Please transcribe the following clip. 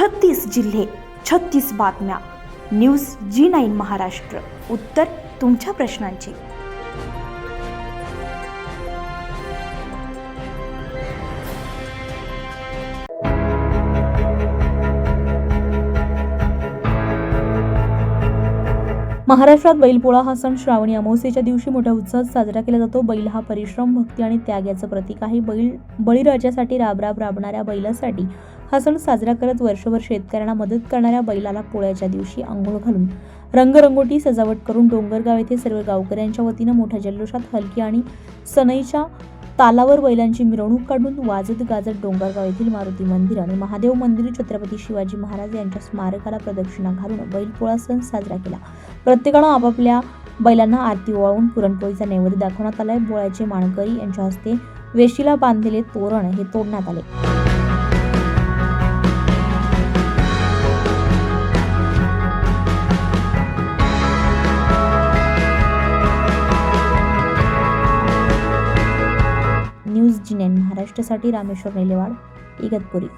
छत्तीस जिल्हे छत्तीस बातम्या. News G nine Maharashtra. उत्तर तुमच्या प्रश्नांची. महाराष्ट्रात बैलपोळा हा सण श्रावणी अमावस्येच्या दिवशी मोठ्या उत्साहात साजरा केला जातो. बैल हा परिश्रम भक्ती आणि त्याग याचं प्रतीक आहे. बैल बळीराजासाठी राबराब राबणाऱ्या बैलासाठी हा सण साजरा करत वर्षभर शेतकऱ्यांना मदत करणाऱ्या बैलाला पोळ्याच्या दिवशी आंघोळ घालून रंगरंगोटी सजावट करून डोंगरगाव येथे सर्व गावकऱ्यांच्या वतीनं मोठ्या जल्लोषात हलकी आणि सनईच्या तालावर बैलांची मिरवणूक काढून वाजत गाजत डोंगरगाव येथील मारुती मंदिर आणि महादेव मंदिर छत्रपती शिवाजी महाराज यांच्या स्मारकाला प्रदक्षिणा घालून बैलपोळा सण साजरा केला. प्रत्येकानं आपापल्या बैलांना आरती ओवाळून पुरणपोळीचा नैवेद्य दाखवण्यात आलाय. बोळ्याचे माणकरी यांच्या हस्ते वेशीला बांधलेले तोरण हे तोडण्यात आले. न्यूज महाराष्ट्रासाठी रामेश्वर नेलेवाड इगतपुरी.